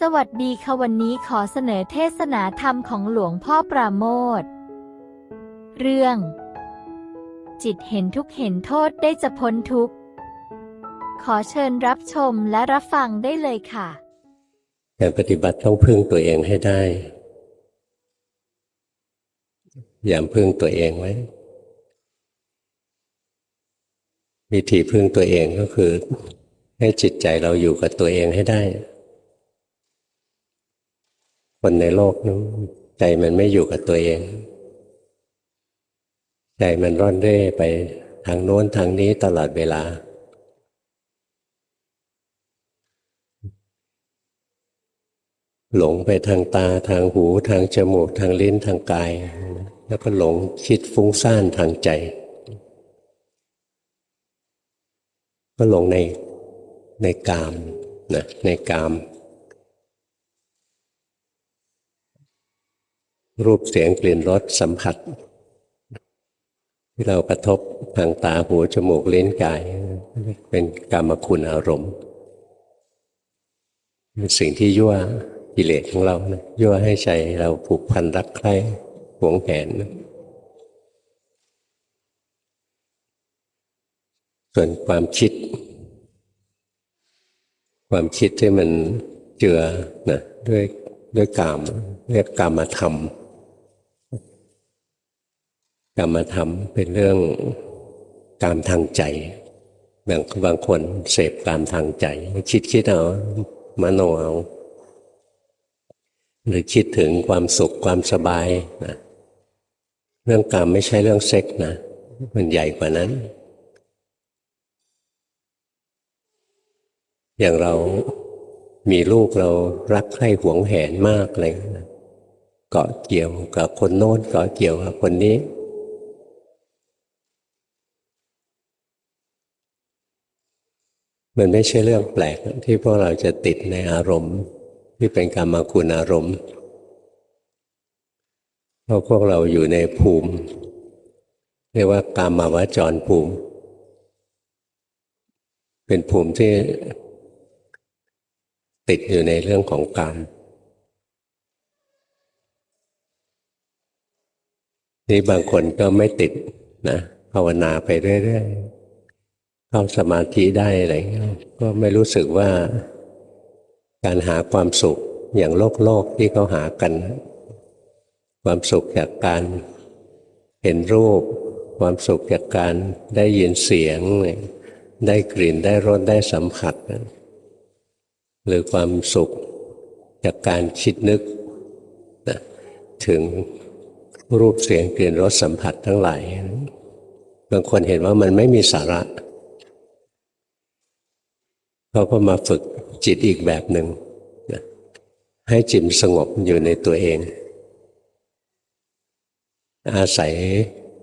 สวัสดีค่ะวันนี้ขอเสนอเทศนาธรรมของหลวงพ่อปราโมท เรื่อง จิตเห็นทุกเห็นโทษได้จะพ้นทุกข์ ขอเชิญรับชมและรับฟังได้เลยค่ะการปฏิบัติต้องพึ่งตัวเองให้ได้ อย่าพึ่งตัวเองไว้ วิธีพึ่งตัวเองก็คือ ให้จิตใจเราอยู่กับตัวเองให้ได้ คนในโลกนั้นใจมันไม่อยู่กับตัวเอง ใจมันร่อนเร่ไปทางโน้นทางนี้ตลอดเวลา หลงไปทางตาทางหูทางจมูกทางลิ้นทางกาย แล้วก็หลงคิดฟุ้งซ่านทางใจ ก็หลงในในกามนะในกาม รูปเสียงกลิ่นรสสัมผัส ที่เรากระทบทางตาหูจมูกลิ้นกาย เป็นกรรมคุณอารมณ์เป็นสิ่งที่ยั่วกิเลสของเรานะยั่วให้ใจเราผูกพันรักใคร่หวงแหนนะส่วนความคิด ความคิดที่มันเจือนะด้วยด้วยกามเรียกกามธรรม กามธรรมเป็นเรื่องกามทางใจบางบางคนเสพกามทางใจ คิดคิดเอามโนเอาหรือคิดถึงความสุขความสบายนะเรื่องกามไม่ใช่เรื่องเซ็กนะ มันใหญ่กว่านั้น อย่างเรามีลูกเรารักใคร่หวงแหนมากอะไรนะเกาะเกี่ยวกับคนโน้นเกาะเกี่ยวกับคนนี้ มันไม่ใช่เรื่องแปลกที่พวกเราจะติดในอารมณ์ ที่เป็นกรรมคุณอารมณ์เพราะพวกเราอยู่ในภูมิ เรียกว่ากามาวจรภูมิ เป็นภูมิที่ติดอยู่ในเรื่องของกามนี่บางคนก็ไม่ติดนะภาวนาไปเรื่อยๆ เข้าสมาธิได้อะไรเงี้ยก็ไม่รู้สึกว่าการหาความสุขอย่างโลกโลกที่เขาหากัน ความสุขจากการเห็นรูป ความสุขจากการได้ยินเสียง ได้กลิ่นได้รสได้สัมผัส หรือความสุขจากการคิดนึกนะถึงรูปเสียงกลิ่นรสสัมผัสทั้งหลายบางคนเห็นว่ามันไม่มีสาระ เขาก็มาฝึกจิตอีกแบบหนึ่งนะให้จิตสงบอยู่ในตัวเอง อาศัย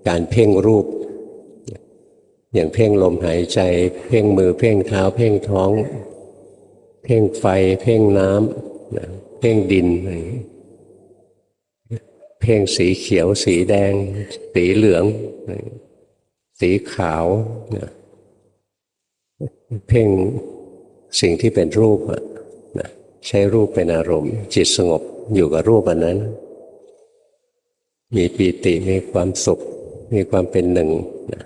การเพ่งรูป อย่างเพ่งลมหายใจ เพ่งมือเพ่งเท้า เพ่งท้อง เพ่งไฟ เพ่งน้ำนะเพ่งดินอะไรเพ่งสีเขียวสีแดง สีเหลือง สีขาว เพ่ง สิ่งที่เป็นรูปนะใช้รูปเป็นอารมณ์ จิตสงบอยู่กับรูปอันนั้น มีปีติมีความสุข มีความเป็นหนึ่งนะ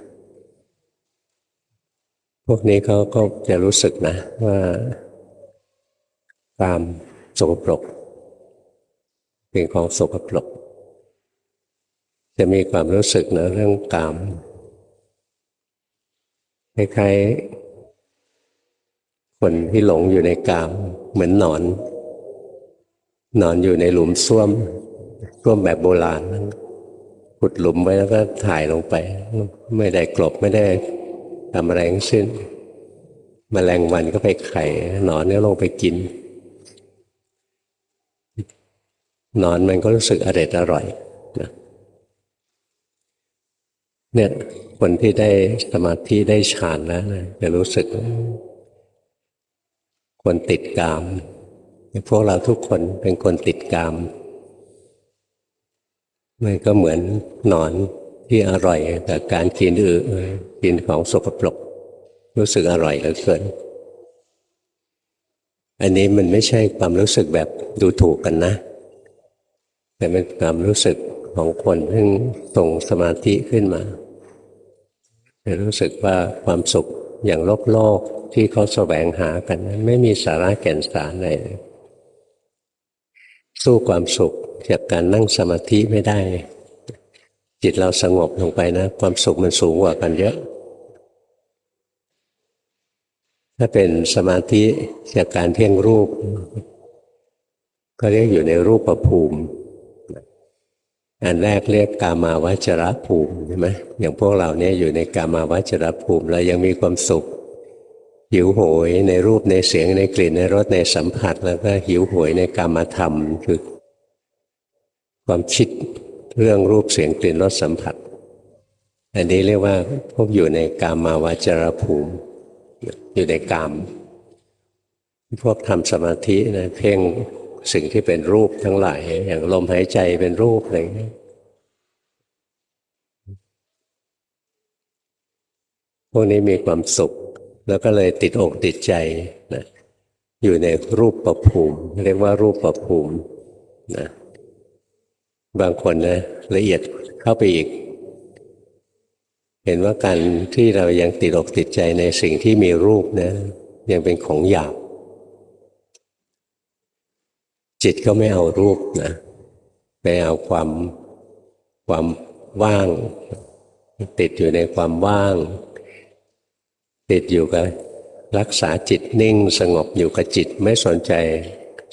พวกนี้เขาก็จะรู้สึกนะว่าความสกปรกเป็นของสกปรกจะมีความรู้สึกนะเรื่องกามคล้ายๆ คนที่หลงอยู่ในกามเหมือนหนอน นอนอยู่ในหลุมส้วมส้วมแบบโบราณนั้นขุดหลุมไว้แล้วก็ถ่ายลงไป ไม่ได้กลบไม่ได้ทำอะไรทั้งสิ้นมแมลงวันก็ไปไข่หนอนก็ลงไปกินหนอนมันก็รู้สึกอร่อยอร่อยนะเนี่ยคนที่ได้สมาธิได้ฌานแล้วนะจะรู้สึก คนติดกาม พวกเราทุกคนเป็นคนติดกาม มันก็เหมือนหนอนที่อร่อยกับการกินอือกินของสกปรก รู้สึกอร่อยเหลือเกิน อันนี้มันไม่ใช่ความรู้สึกแบบดูถูกกันนะ แต่เป็นความรู้สึกของคนเพิ่งส่งสมาธิขึ้นมาจะรู้สึกว่าความสุข อย่างโลกโลกที่เขาแสวงหากันนั้นไม่มีสาระแก่นสารอะไรเลยสู้ความสุขจากการนั่งสมาธิไม่ได้ จิตเราสงบลงไปนะ ความสุขมันสูงกว่ากันเยอะ ถ้าเป็นสมาธิจากการเพ่งรูป ก็เรียกอยู่ในรูปประภูมิ อันแรกเรียกกามาวจรภูมิใช่ไหมอย่างพวกเราเนี่ยอยู่ในกามาวจรภูมิเรายังมีความสุข หิวโหยในรูปในเสียงในกลิ่นในรสในสัมผัส แล้วก็หิวโหยในกามธรรมคือ ความคิดเรื่องรูปเสียงกลิ่นรสสัมผัส อันนี้เรียกว่าพวกอยู่ในกามาวจรภูมิ อยู่ในกาม พวกทำสมาธินะเพ่ง สิ่งที่เป็นรูปทั้งหลาย อย่างลมหายใจเป็นรูปอะไรอย่างเงี้ยพวกนี้มีความสุข แล้วก็เลยติดอกติดใจนะอยู่ในรูปประภูมิ เรียกว่ารูปประภูมินะบางคนนะละเอียดเข้าไปอีก เห็นว่าการที่เรายังติดอกติดใจในสิ่งที่มีรูปนะยังเป็นของหยาบ จิตก็ไม่เอารูปนะไปเอาความความว่าง ติดอยู่ในความว่าง ติดอยู่กับรักษาจิตนิ่งสงบอยู่กับจิตไม่สนใจ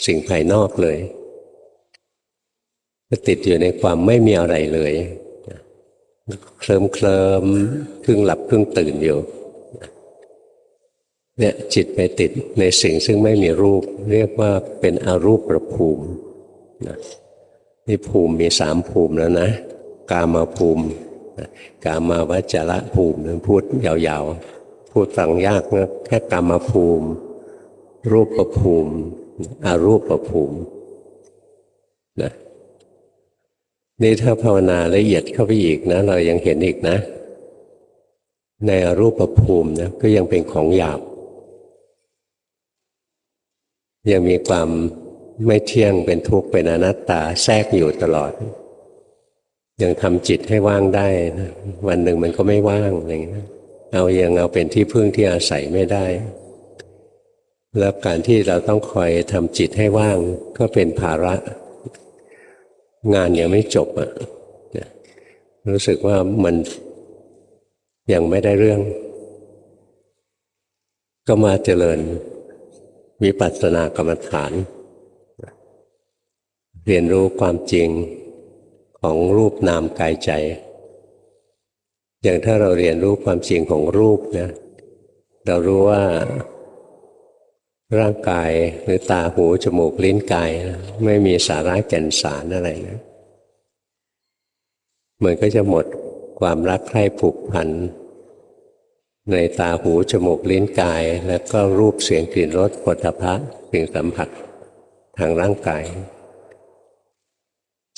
สิ่งภายนอกเลยก็ติดอยู่ในความไม่มีอะไรเลยเคลิมเคลิมครึ่งหลับครึ่งตื่นอยู่ เนี่ยจิตไปติดในสิ่งซึ่งไม่มีรูป เรียกว่าเป็นอรูปประภูมินะนี่ภูมิมีสามภูมิแล้วนะกามาภูมินะกามาวจระภูมินะพูดยาวๆ พูดฟังยากนะแค่กามาภูมิ รูปประภูมิอารูปประภูมินะนี่ถ้าภาวนาละเอียดเข้าไปอีกนะ เรายังเห็นอีกนะ ในอรูปภูมินะก็ยังเป็นของหยาบ ยังมีความไม่เที่ยงเป็นทุกข์เป็นอนัตตาแทรกอยู่ตลอด ยังทำจิตให้ว่างได้นะวันหนึ่งมันก็ไม่ว่างอะไรอย่างเงี้ยเอายังเอาเป็นที่พึ่งที่อาศัยไม่ได้ แล้วการที่เราต้องคอยทำจิตให้ว่างก็เป็นภาระ งานยังไม่จบอะ่ะรู้สึกว่ามันยังไม่ได้เรื่อง ก็มาเจริญ วิปัสสนากรรมฐาน เรียนรู้ความจริงของรูปนามกายใจ อย่างถ้าเราเรียนรู้ความจริงของรูปนะเรารู้ว่าร่างกายหรือตาหูจมูกลิ้นกายนะไม่มีสาระแก่นสารอะไรนะมันก็จะหมดความรักใคร่ผูกพัน ในตาหูจมูกลิ้นกาย แล้วก็รูปเสียงกลิ่นรสผลิภัณฑ์สิ่งสัมผัสทางร่างกาย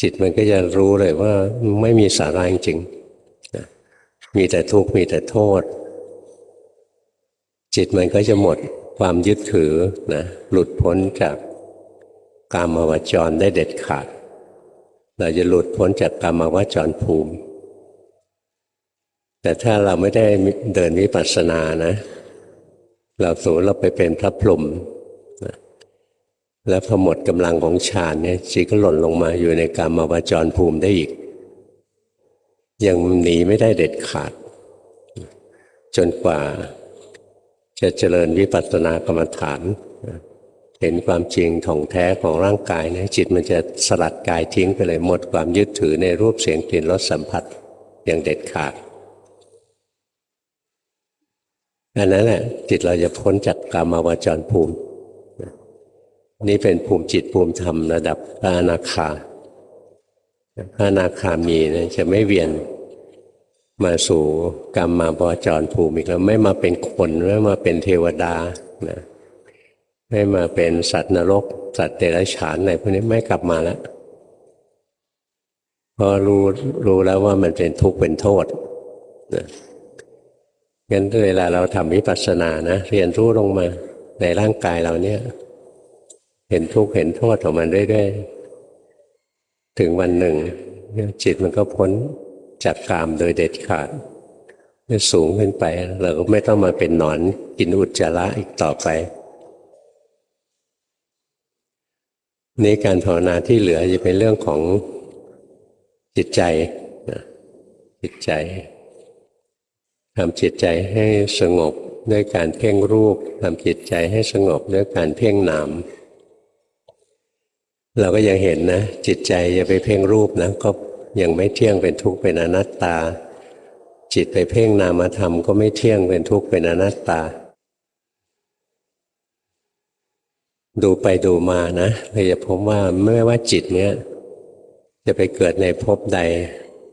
จิตมันก็จะรู้เลยว่าไม่มีสาระจริงมีแต่ทุกข์มีแต่โทษ จิตมันก็จะหมดความยึดถือนะหลุดพ้นจากกามาวจรได้เด็ดขาด เราจะหลุดพ้นจากกามาวจรภูมิ แต่ถ้าเราไม่ได้เดินวิปัสสนานะ เราสูเราไปเป็นพระพรหมนะแล้วพอหมดกำลังของฌานเนี่ยจิตก็หล่นลงมาอยู่ในกามาวจรภูมิได้อีก ยังหนีไม่ได้เด็ดขาด จนกว่าจะเจริญวิปัสสนากรรมฐาน เห็นความจริงของแท้ของร่างกายนะจิตมันจะสลัดกายทิ้งไปเลยหมดความยึดถือในรูปเสียงกลิ่นรสสัมผัสอย่างเด็ดขาด อันนั้นแหละจิตเราจะพ้นจากกามาวจรภูมิ นี่เป็นภูมิจิตภูมิธรรมระดับพระอนาคาพระอนาคามีนะจะไม่เวียนมาสู่กรรมมาบจรภูมิอีกแล้วไม่มาเป็นคนไม่มาเป็นเทวดานะไม่มาเป็นสัตว์นรก สัตว์เดรัจฉานอะไรพวกนี้ไม่กลับมาแล้วเพราะรู้รู้แล้วว่ามันเป็นทุกข์เป็นโทษนะ งั้นเวลาเราทำวิปัสสนานะเรียนรู้ลงมาในร่างกายเราเนี่ย เห็นทุกข์เห็นโทษของมันเรื่อยๆถึงวันหนึ่ง จิตมันก็พ้นจากกามโดยเด็ดขาดสูงขึ้นไปเราก็ไม่ต้องมาเป็นหนอนกินอุจจาระอีกต่อไปนี่การภาวนาที่เหลือจะเป็นเรื่องของจิตใจจิตใจ ทำจิตใจให้สงบด้วยการเพ่งรูปทำจิตใจให้สงบด้วยการเพ่งนามเราก็ยังเห็นนะ จิตใจจะไปเพ่งรูปนะก็ยังไม่เที่ยงเป็นทุกข์เป็นอนัตตา จิตไปเพ่งนามธรรมก็ไม่เที่ยงเป็นทุกข์เป็นอนัตตา ดูไปดูมานะเราจะพบว่าไม่ว่าจิตเนี้ยจะไปเกิดในภพใด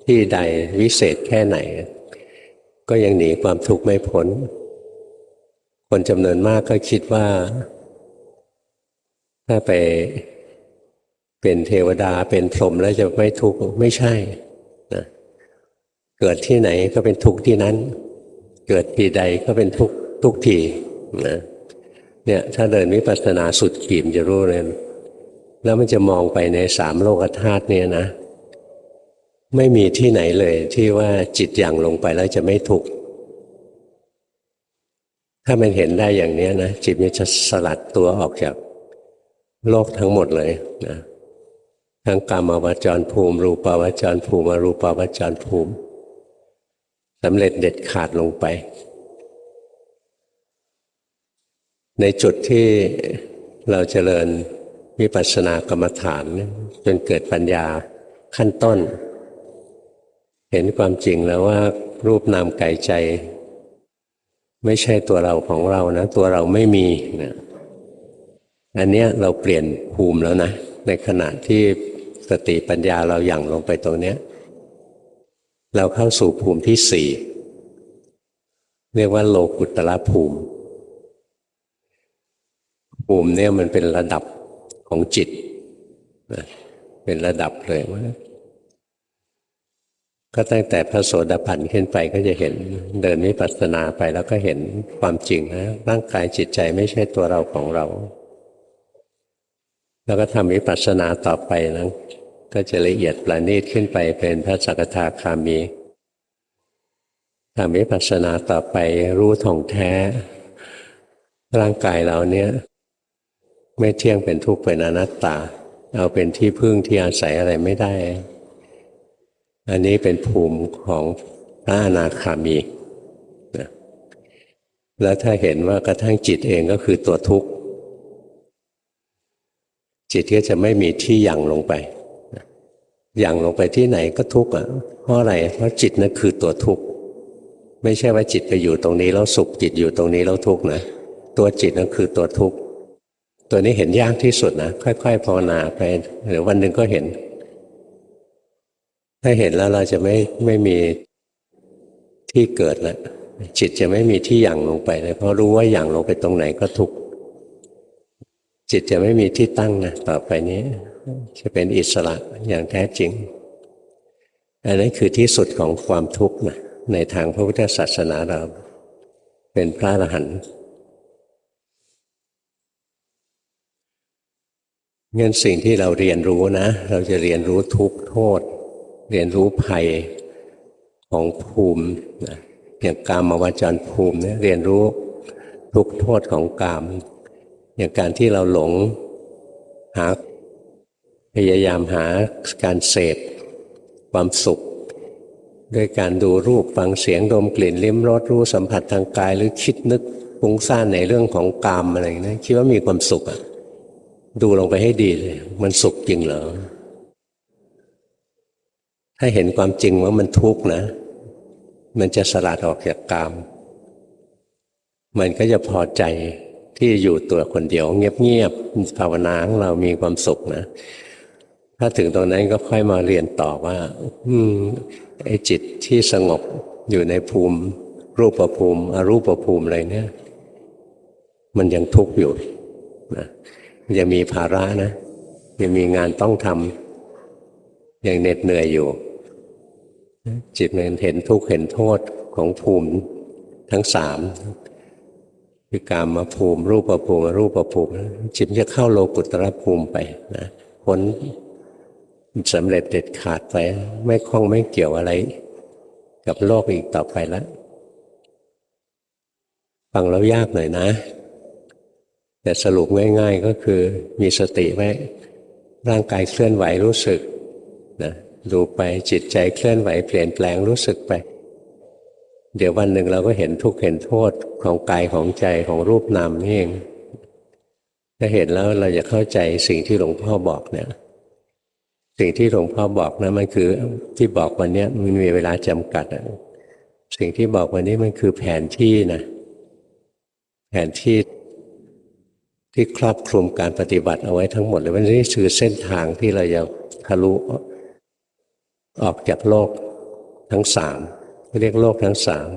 ที่ใดวิเศษแค่ไหน ก็ยังหนีความทุกข์ไม่พ้น คนจำนวนมากก็คิดว่า ถ้าไปเป็นเทวดาเป็นพรหมแล้วจะไม่ทุกข์ไม่ใช่นะเกิดที่ไหนก็เป็นทุกข์ที่นั้น เกิดทีใดก็เป็นทุกข์ทุกทีนะเนี่ยถ้าเดินวิปัสสนาสุดขีมจะรู้เลยแล้วมันจะมองไปในสามโลกธาตุเนี่ยนะ ไม่มีที่ไหนเลยที่ว่าจิตอย่างลงไปแล้วจะไม่ทุกข์ถ้ามันเห็นได้อย่างนี้นะจิตมันจะสลัดตัวออกจากโลกทั้งหมดเลยนะทั้งกรรมวจรภูมิ รูปาวจรภูมิอรูปาวจรภูมิสำเร็จเด็ดขาดลงไป ในจุดที่เราเจริญวิปัสสนากรรมฐานจนเกิดปัญญาขั้นต้น เห็นความจริงแล้วว่ารูปนามกายใจ ไม่ใช่ตัวเราของเรานะ ตัวเราไม่มีนะอันเนี้ยเราเปลี่ยนภูมิแล้วนะ ในขณะที่สติปัญญาเราหยั่งลงไปตรงเนี้ย เราเข้าสู่ภูมิที่สี่เรียกว่าโลกุตตรภูมิ ภูมิเนี่ยมันเป็นระดับของจิตนะเป็นระดับเลยว่า ก็ตั้งแต่พระโสดาบันขึ้นไปก็จะเห็นเดินวิปัสสนาไปแล้วก็เห็นความจริงนะร่างกายจิตใจไม่ใช่ตัวเราของเรา แล้วก็ทำวิปัสสนาต่อไปนะก็จะละเอียดประณีตขึ้นไปเป็นพระสกทาคามีทำวิปัสสนาต่อไปรู้ท่องแท้ ร่างกายเราเนี้ยไม่เที่ยงเป็นทุกข์เป็นอนัตตา เอาเป็นที่พึ่งที่อาศัยอะไรไม่ได้ อันนี้เป็นภูมิของพระอนาคามีนะแล้วถ้าเห็นว่ากระทั่งจิตเองก็คือตัวทุกข์ จิตก็จะไม่มีที่ยั่งลงไปยั่งลงไปที่ไหนก็ทุกข์อะ เพราะอะไร เพราะจิตนั่นคือตัวทุกข์ ไม่ใช่ว่าจิตไปอยู่ตรงนี้แล้วสุขจิตอยู่ตรงนี้แล้วทุกข์นะ ตัวจิตนั่นคือตัวทุกข์ ตัวนี้เห็นยากที่สุดนะ ค่อย ๆภาวนาไปหรือวันหนึ่งก็เห็น ถ้าเห็นแล้วเราจะไม่ไม่มีที่เกิดแล้วจิตจะไม่มีที่ยั่งลงไปเลยเพราะรู้ว่ายั่งลงไปตรงไหนก็ทุกข์จิตจะไม่มีที่ตั้งนะต่อไปนี้ จะเป็นอิสระอย่างแท้จริง อันนั้นคือที่สุดของความทุกข์นะในทางพระพุทธศาสนาเรา เป็นพระอรหันต์งั้นสิ่งที่เราเรียนรู้นะ เราจะเรียนรู้ทุกโทษ เรียนรู้ภัยของภูมินะอย่างกามวจรภูมิเนี่ยเรียนรู้ทุกโทษของกาม อย่างการที่เราหลงหาพยายามหาการเสพความสุข ด้วยการดูรูปฟังเสียงดมกลิ่นลิ้มรสรู้สัมผัสทางกาย หรือคิดนึกปุ้งซ่านในเรื่องของกามอะไรนี้คิดว่ามีความสุขอะดูลงไปให้ดีเลย มันสุขจริงเหรอ ถ้าเห็นความจริงว่ามันทุกข์นะ มันจะสลัดออกจากกาม มันก็จะพอใจที่อยู่ตัวคนเดียว เงียบๆภาวนาของเรามีความสุขนะ ถ้าถึงตรงนั้นก็ค่อยมาเรียนต่อว่า อืมไอ้จิตที่สงบอยู่ในภูมิ รูปภูมิ อรูปภูมิอะไรเนี่ย มันยังทุกข์อยู่นะยังมีภาระนะยังมีงานต้องทำ ยังเหน็ดเหนื่อยอยู่ จิตมันเห็นทุกข์เห็นโทษของภูมิทั้งสามคือกามมาภูมิ รูปภูมิรูปภูมิ จิตจะเข้าโลกุตรภูมิไปนะพ้นสำเร็จเด็ดขาดไป ไม่คล้องไม่เกี่ยวอะไร กับโลกอีกต่อไปแล้วฟังแล้วยากหน่อยนะ แต่สรุปง่าย ๆก็คือมีสติไว้ร่างกายเคลื่อนไหวรู้สึก นะดูไปจิตใจเคลื่อนไหวเปลี่ยนแปลงรู้สึกไป เดี๋ยววันหนึ่งเราก็เห็นทุกข์เห็นโทษของกายของใจของรูปนามนี่เองถ้าเห็นแล้วเราจะเข้าใจสิ่งที่หลวงพ่อบอกเนี่ยสิ่งที่หลวงพ่อบอกนะมันคือที่บอกวันนี้มันมีเวลาจำกัดสิ่งที่บอกวันนี้มันคือแผนที่นะแผนที่ที่ครอบคลุมการปฏิบัติเอาไว้ทั้งหมดเลยวันนี้คือเส้นทางที่เราจะทะลุ ออกจากโลกทั้งสามเรียกโลกทั้งสาม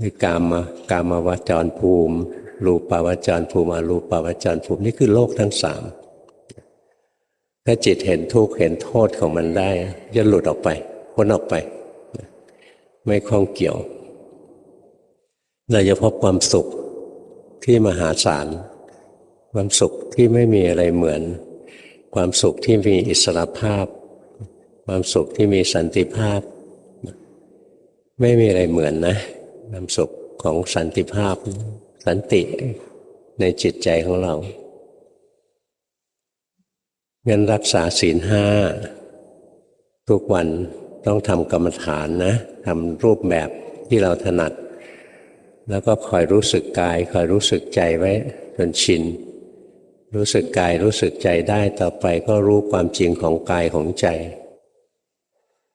คือกามากามาวจรภูมิ รูปาวจรภูมิอรูปาวจรภูมินี่คือโลกทั้งสามถ้าจิตเห็นทุกข์เห็นโทษของมันได้จะหลุดออกไปพ้นออกไป ไม่คล้องเกี่ยว เราจะพบความสุขที่มหาศาลความสุขที่ไม่มีอะไรเหมือน ความสุขที่มีอิสรภาพ ความสุขที่มีสันติภาพ ไม่มีอะไรเหมือนนะความสุขของสันติภาพ สันติในจิตใจของเรางั้นรักษาศีลห้าทุกวันต้องทำกรรมฐานนะทำรูปแบบที่เราถนัด แล้วก็คอยรู้สึกกาย คอยรู้สึกใจไว้จนชิน รู้สึกกายรู้สึกใจได้ต่อไปก็รู้ความจริงของกายของใจ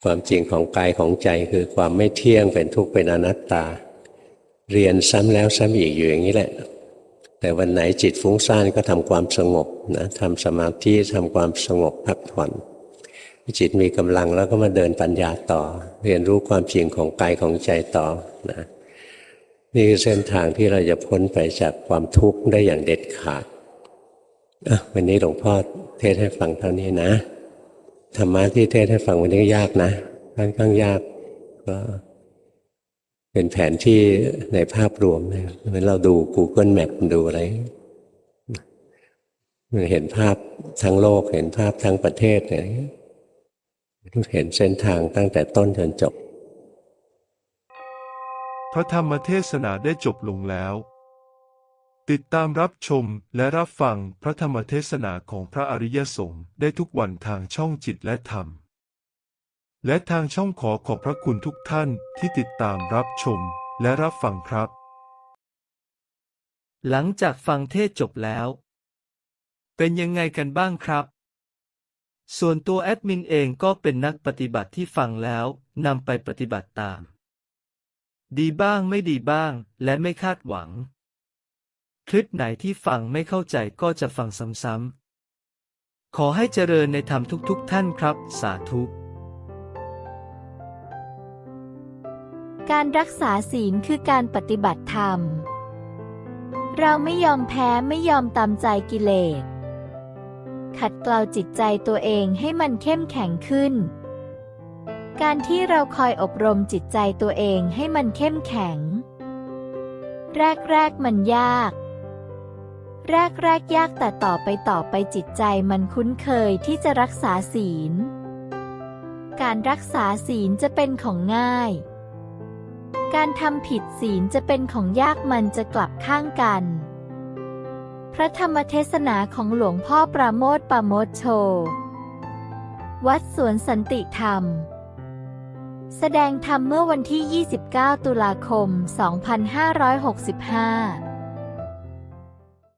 ความจริงของกายของใจคือความไม่เที่ยงเป็นทุกข์เป็นอนัตตา เรียนซ้ำแล้วซ้ำอีกอยู่อย่างนี้แหละ แต่วันไหนจิตฟุ้งซ่านก็ทำความสงบนะทำสมาธิทำความสงบพักผ่อนจิตมีกำลังแล้วก็มาเดินปัญญาต่อ เรียนรู้ความจริงของกายของใจต่อนะนี่คือเส้นทางที่เราจะพ้นไปจากความทุกข์ได้อย่างเด็ดขาดอะวันนี้หลวงพ่อเทศให้ฟังเท่านี้นะ ธรรมะที่เทศให้ฟังวันนี้ยากนะค่อนข้างยากก็เป็นแผนที่ในภาพรวมเนี่ยเหมือนเราดู Google Map ดูอะไรเห็นภาพทั้งโลก เห็นภาพทั้งประเทศเนี่ยเห็นเส้นทางตั้งแต่ต้นจนจบ พระธรรมเทศนาได้จบลงแล้ว ติดตามรับชมและรับฟังพระธรรมเทศนาของพระอริยสงฆ์ได้ทุกวันทางช่องจิตและธรรม และทางช่องขอขอบพระคุณทุกท่านที่ติดตามรับชมและรับฟังครับ หลังจากฟังเทศจบแล้ว เป็นยังไงกันบ้างครับ ส่วนตัวแอดมินเองก็เป็นนักปฏิบัติที่ฟังแล้วนำไปปฏิบัติตาม ดีบ้างไม่ดีบ้างและไม่คาดหวัง คลิปไหนที่ฟังไม่เข้าใจก็จะฟังซ้ำๆ ขอให้เจริญในธรรมทุกๆทท่านครับ สาธุ การรักษาศีลคือการปฏิบัติธรรม เราไม่ยอมแพ้ไม่ยอมตามใจกิเลส ขัดเกลาจิตใจตัวเองให้มันเข้มแข็งขึ้น การที่เราคอยอบรมจิตใจตัวเองให้มันเข้มแข็ง แรก ๆ มันยาก แรกๆยากแต่ต่อไปต่อไปจิตใจมันคุ้นเคยที่จะรักษาศีล การรักษาศีลจะเป็นของง่าย การทำผิดศีลจะเป็นของยากมันจะกลับข้างกัน พระธรรมเทศนาของหลวงพ่อประโมทปราโมทโช วัดสวนสันติธรรม แสดงธรรมเมื่อวันที่ 29 ตุลาคม 2565